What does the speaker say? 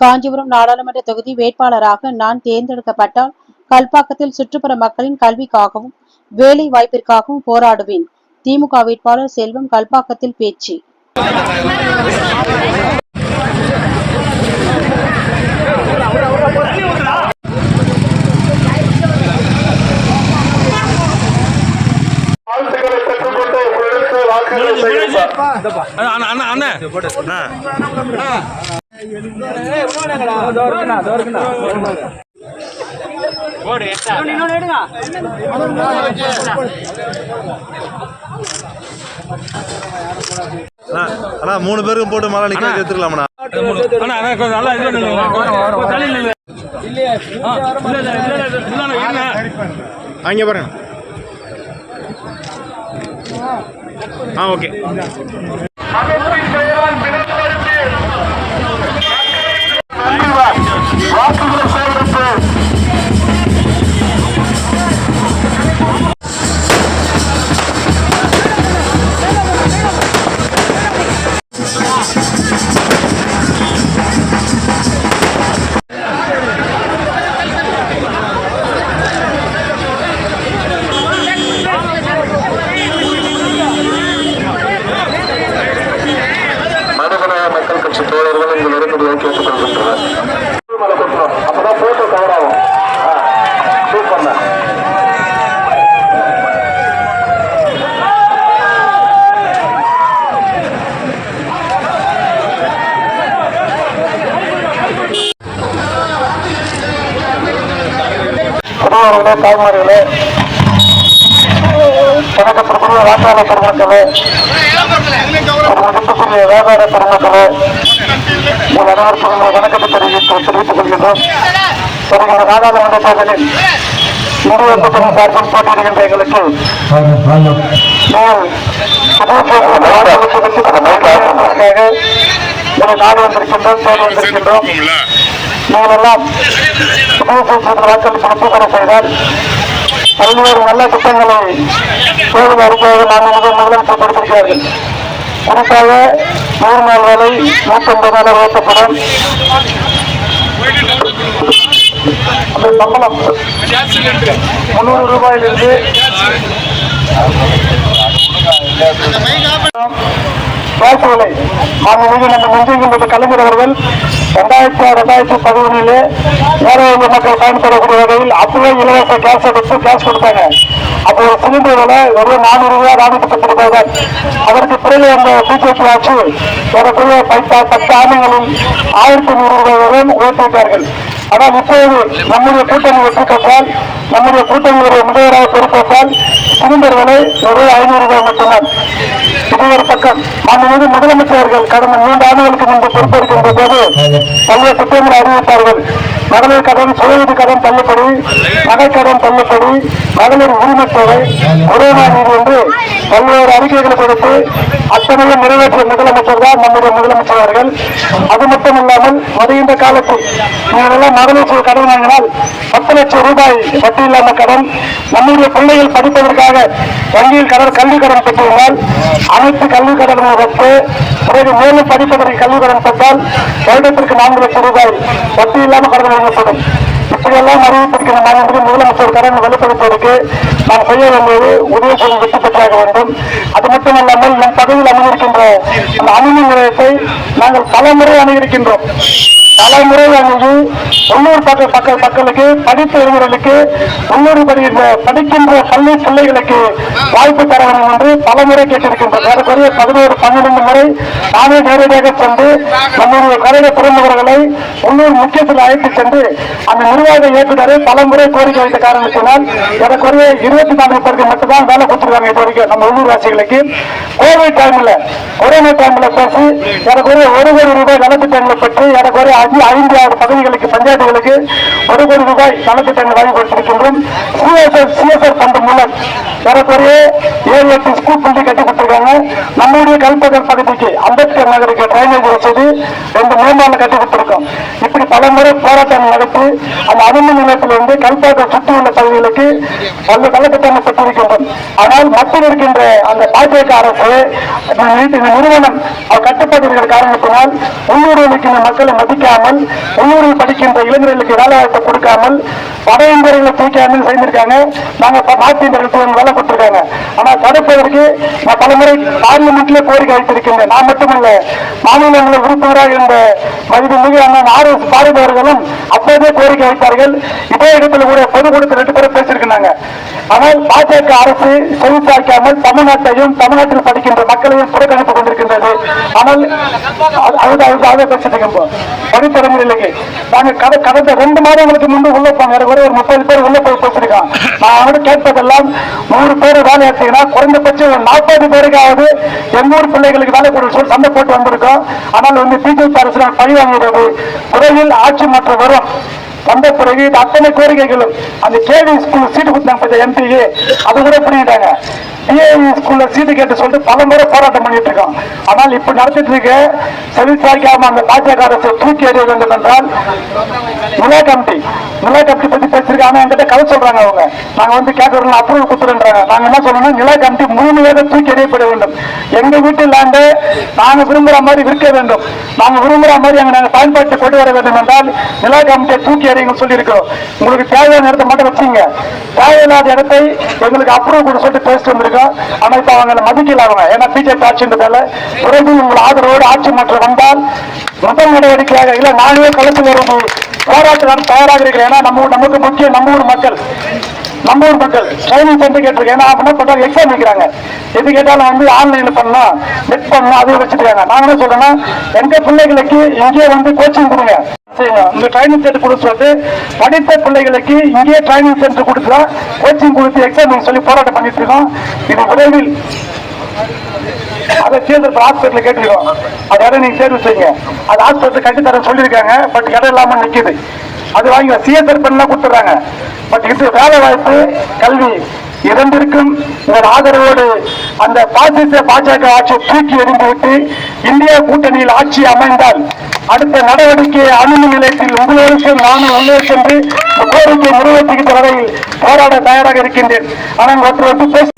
காஞ்சிபுரம் நாடாளுமன்ற தொகுதி வேட்பாளராக நான் தேர்ந்தெடுக்கப்பட்டால் கல்பாக்கத்தில் சுற்றுப்புற மக்களின் கல்விக்காகவும் வேலை வாய்ப்பிற்காகவும் போராடுவேன். திமுக வேட்பாளர் செல்வம் கல்பாக்கத்தில் பேச்சு. அண்ணா அண்ணா அண்ணா. அண்ணா அண்ணா, அண்ணா மூணு பேருக்கும் போட்டு மழை நிக்க வச்சு எடுத்துக்கலாம்ண்ணா? அண்ணா அண்ணா கொஞ்சம் நல்லா தோழர்கள் இங்கு கேட்டுக்கொள்கின்றனர் அப்பதான் போட்டோ கவர் ஆகும் சூப்பர்ண்ணா தாய்மார்களே வணக்கத்திற்குரிய வாக்காளர் வியாபார பெருமக்களே உங்கள் அனைவருக்கும் வணக்கத்தை தெரிவித்து தெரிவித்துக் கொள்கின்றோம். வருகிற நாடாளுமன்ற தேர்தலில் இந்திய சார்பில் போட்டியிடுகின்ற எங்களுக்கு ஒரு நாடு வந்திருக்கின்றோம் தேர்வு வந்திருக்கின்றோம் நீங்களெல்லாம் வாக்களிப்பு வெற்றி செய்தால் பல்வேறு நல்ல திட்டங்களை தேர்தல் அறிக்கையாக மாநில முதலமைச்சர் கொடுத்திருக்கிறார்கள் குறிப்பாக நூறு நாள் வேலை நூற்றம்பது நாள் உயர்த்தப்படும் சம்பளம். முன்னூறு ரூபாயிலிருந்து வாய்ப்புகளை மாண்புமிகு நம்ம நெஞ்சுகின்ற கலைஞர் அவர்கள் ரெண்டாயிரத்தி ரெண்டாயிரத்தி பதினொன்றிலே ஏழை மக்கள் பயன்படக்கூடிய வகையில் அப்பவே இலவச கேஸ் எடுத்து கேஸ் கொடுத்தாங்க. அப்போ ஒரு சிலிண்டர் விலை ஒரு நானூறு ரூபாய் நானூத்தி பத்து ரூபாய் தான் அதற்கு பிறகு அந்த பிஜேபி ஆட்சி ஏறக்குறைய பத்து ஆண்டுகளில் ஆயிரத்தி நூறு ரூபாய் வரை உயர்த்திவிட்டார்கள். ஆனால் இப்போது நம்முடைய கூட்டணியை வெற்றி நம்முடைய கூட்டணியுடைய முதல்வராக பொறுப்பேற்றால் சிலிண்டர் விலை ஐநூறு ரூபாய் மட்டும்தான். இது ஒரு பக்கம். மாண்புமிகு முதலமைச்சர்கள் கடந்த மூன்று ஆண்டுகளுக்கு முன்பு பொறுப்பேற்கின்ற போது பல்வேறு திட்டங்களை அறிவித்தார்கள். மகளிர் கடன் சுயநிதி கடன் தள்ளுபடி நகை கடன் தள்ளுபடி மகளிர் உரிமை தொகை கொரோனா நீதி என்று பல்வேறு அறிக்கைகளை கொடுத்து அத்தனையும் நிறைவேற்றிய முதலமைச்சர் தான் நம்முடைய முதலமைச்சர் அவர்கள். அது மட்டும் இல்லாமல் வருகின்ற காலத்தில் நீங்கள் மகளிர் கடன் வாங்கினால் பத்து லட்சம் ரூபாய் வட்டி இல்லாம கடன் நம்முடைய பிள்ளைகள் படிப்பதற்காக வங்கியில் கடன் கல்வி கடன் பெற்றிருந்தால் அனைத்து கல்வி கடனும் வைத்து பிறகு மேலும் படிப்பதற்கு கல்வி கடன் பெற்றால் வருடத்திற்கு நான்கு லட்சம் ரூபாய் வட்டி இல்லாமல் கடன் வழங்கப்படும் இப்படியெல்லாம் அறிவித்திருக்கிற மாநிலத்தில் முதலமைச்சர் கடன் வெளிப்படுத்துவதற்கு நாம் செய்ய வேண்டியது உதவி செய்து வெற்றி பெற்றாக வேண்டும். அது மட்டும் இல்லாமல் நம் பதவியில் அணுகிருக்கின்ற அந்த அணுகு நாங்கள் பல முறை அணுகிருக்கின்றோம் பல முறை அணுகி உள்ளூர் பக்க பக்க மக்களுக்கு படித்த இளைஞர்களுக்கு உள்ளூர் படுகின்ற படிக்கின்ற பள்ளி பிள்ளைகளுக்கு வாய்ப்பு தர வேண்டும் என்று பல முறை கேட்டிருக்கின்றோம் ஏறக்குறைய பதினோரு பன்னிரண்டு முறை நானே நேரடியாக சென்று நம்முடைய கழக பிரமுகர்களை உள்ளூர் முக்கியத்தில் அழைத்து சென்று அந்த நிர்வாக இயக்குநரை பல முறை கோரிக்கை வைத்த காரணத்தினால் ஏறக்குறைய இருபத்தி நான்கு பேருக்கு மட்டும்தான் வேலை கொடுத்துருக்காங்க இது வரைக்கும் நம்ம உள்ளூர் வாசிகளுக்கு கோவிட் டைம்ல கொரோனா டைம்ல பேசி ஏறக்குறைய ஒரு கோடி ரூபாய் நலத்திட்டங்களை பெற்று ஏறக்குறைய அஞ்சு ஐந்து ஆறு பகுதிகளுக்கு பஞ்சாயத்துகளுக்கு ஒரு கோடி ரூபாய் நலத்திட்டங்கள் வழங்கி கொடுத்திருக்கின்றோம். சிஎஸ்ஆர் சிஎஸ்ஆர் ஃபண்ட் மூலம் ஏறக்குறைய ஏழு எட்டு ஸ்கூல் பில்டிங் கட்டி கொடுத்திருக்காங்க நம்முடைய கல்பகர் பகுதிக்கு அம்பேத்கர் நகருக்கு டிரைனேஜ் வசதி ரெண்டு மேம்பாலம் கட்டி கொடுத்திருக்கோம் இப்படி பல முறை போராட்டம் நடத்தி அந்த அனுமதி நிலையத்திலிருந்து சுற்றி உள்ள பகுதிகளுக்கு அந்த கலக்கட்டான பெற்றிருக்கின்றோம் ஆனால் மக்கள் இருக்கின்ற அந்த பாஜக அரசு இந்த நிறுவனம் அவர் கட்டுப்பாடுகள் காரணத்தினால் உள்ளூரில் இருக்கின்ற மக்களை மதிக்காமல் உள்ளூரில் படிக்கின்ற இளைஞர்களுக்கு வேலை வாய்ப்பு கொடுக்காமல் வட இந்தியர்களை தூக்காமல் செய்திருக்காங்க. நாங்க ப- நார்த் இந்தியர்களுக்கு வேலை கொடுத்துருக்காங்க. தடுப்பதற்கு நான் பலமுறை பார்லிமெண்ட்ல கோரிக்கை வைத்திருக்கின்றேன். நான் மட்டுமல்ல மாநிலங்களில் உறுப்பினராக இருந்த மதிப்புமிகு அண்ணன் ஆர் எஸ் பாரதி அவர்களும் அப்போதே கோரிக்கை வைத்தார்கள். இதே இடத்துல கூட பொதுக்கூட்டத்தில் ரெண்டு பேரும் பேசியிருக்கிறாங்க. ஆனால் பாஜக அரசு செவிசாய்க்காமல் தமிழ்நாட்டையும் தமிழ்நாட்டில் படிக்கின்ற மக்களையும் புறக்கணித்துக் கொண்டிருக்கின்றது. ஆனால் அது- அது- நாங்க கடந்த ரெண்டு மாதங்களுக்கு முன்பு உள்ள போங்க ஒரு முப்பது பேர் உள்ள போய் பேசிருக்கோம் நான் அவனோட கேட்பதெல்லாம் நூறு பேர் வேலை எடுத்தீங்கன்னா குறைந்தபட்சம் ஒரு நாற்பது பேருக்காவது எங்க ஊர் பிள்ளைகளுக்கு வேலை கொடுக்க சொல்லி சண்டை போட்டு வந்திருக்கோம். ஆனால் வந்து பிஜேபி அரசு பழி வாங்குகிறது. குறையில் ஆட்சி மாற்றம் வரும். வந்த பிறகு அத்தனை கோரிக்கைகளும் அந்த கேவி ஸ்கூல் சீட்டு கொடுத்தாங்க எம்பிஏ அது கூட பண்ணிட்டாங்க டிஏவி ஸ்கூல்ல சீட்டு கேட்டு சொல்லிட்டு பல முறை போராட்டம் பண்ணிட்டு இருக்கோம். ஆனால் இப்ப நடத்திட்டு இருக்க செவிசாய்க்காம அந்த பாஜக அரசு தூக்கி எறிய வேண்டும் என்றால் நிலா கமிட்டி நிலா கமிட்டி பத்தி பேசிருக்காங்க என்கிட்ட கதை சொல்றாங்க அவங்க. நாங்க வந்து கேட்கறோம் அப்ரூவல் கொடுத்துருன்றாங்க நாங்க என்ன சொல்லணும் நிலா கமிட்டி முழுமையாக தூக்கி எறியப்பட வேண்டும். எங்க வீட்டு லேண்டு நாங்க விரும்புற மாதிரி விற்க வேண்டும். நாங்க விரும்புற மாதிரி அங்க நாங்க பயன்பாட்டு கொண்டு வர வேண்டும் என்றால் நிலா கமிட்டியை தூக்கி எறியுங்க சொல்லியிருக்கிறோம். உங்களுக்கு தேவையான இடத்தை மட்டும் வச்சுங்க தேவையில்லாத இடத்தை எங்களுக்கு அப்ரூவ் கொடுக்க சொல்லிட்டு பேசிட்டு வந்திருக்கோம். ஆனா இப்ப அவங்க மதிக்கல அவங்க. ஏன்னா பிஜேபி ஆட்சின்றதால பிறகு உங்கள் ஆதரவோடு ஆட்சி மாற்றம் வந்தால் முதல் நடவடிக்கையாக இல்ல நானே கலந்து வருவது போராட்டம் நடத்த தயாராக இருக்கிறேன் ஏன்னா நம்ம ஊர் நமக்கு முக்கியம் நம்ம ஊர் மக்கள். நம்ம ஊர் மக்கள். ட்ரைனிங் சென்டர் கேட்டிருக்கேன். ஏன்னா என்ன பண்றாங்க எக்ஸாம் வைக்கிறாங்க. எது கேட்டாலும் வந்து ஆன்லைன்ல பண்ணலாம் நெட் பண்ணலாம் அதையும் வச்சுருக்காங்க நான் என்ன சொல்றேன்னா எங்க பிள்ளைகளுக்கு இங்கே வந்து கோச்சிங் கொடுங்க. சரிங்க. இந்த ட்ரைனிங் சென்டர் கொடுத்து வந்து படித்த பிள்ளைகளுக்கு இங்கே ட்ரைனிங் சென்டர் கொடுத்தா கோச்சிங் கொடுத்து எக்ஸாம் சொல்லி போராட்டம் பண்ணிட்டு இருக்கோம். இது விரைவில் அதை சேர்ந்து ஹாஸ்பிட்டல் கேட்டுருக்கோம் அது இடம் நீங்க தேர்வு செய்யுங்க. அது ஹாஸ்பிட்டல் கட்டி தர சொல்லியிருக்காங்க பட் இடம் இல்லாம நிக்குது. அது வாங்கி சிஎஸ்ஆர் பண்ணலாம் கொடுத்துறாங்க பட் இது வேலை வாய்ப்பு கல்வி. இறந்திருக்கும் உங்கள் ஆதரவோடு அந்த பாசிச பாஜக ஆட்சியை தூக்கி எறிந்துவிட்டு இந்தியா கூட்டணியில் ஆட்சி அமைந்தால் அடுத்த நடவடிக்கை அணுமின் நிலையத்தில் உங்களுக்கும் நானும் உள்ளே சென்று கோரிக்கை நிறைவேற்றுகின்ற வரையில் போராட தயாராக இருக்கின்றேன். ஆனால் ஒருத்தர் வந்து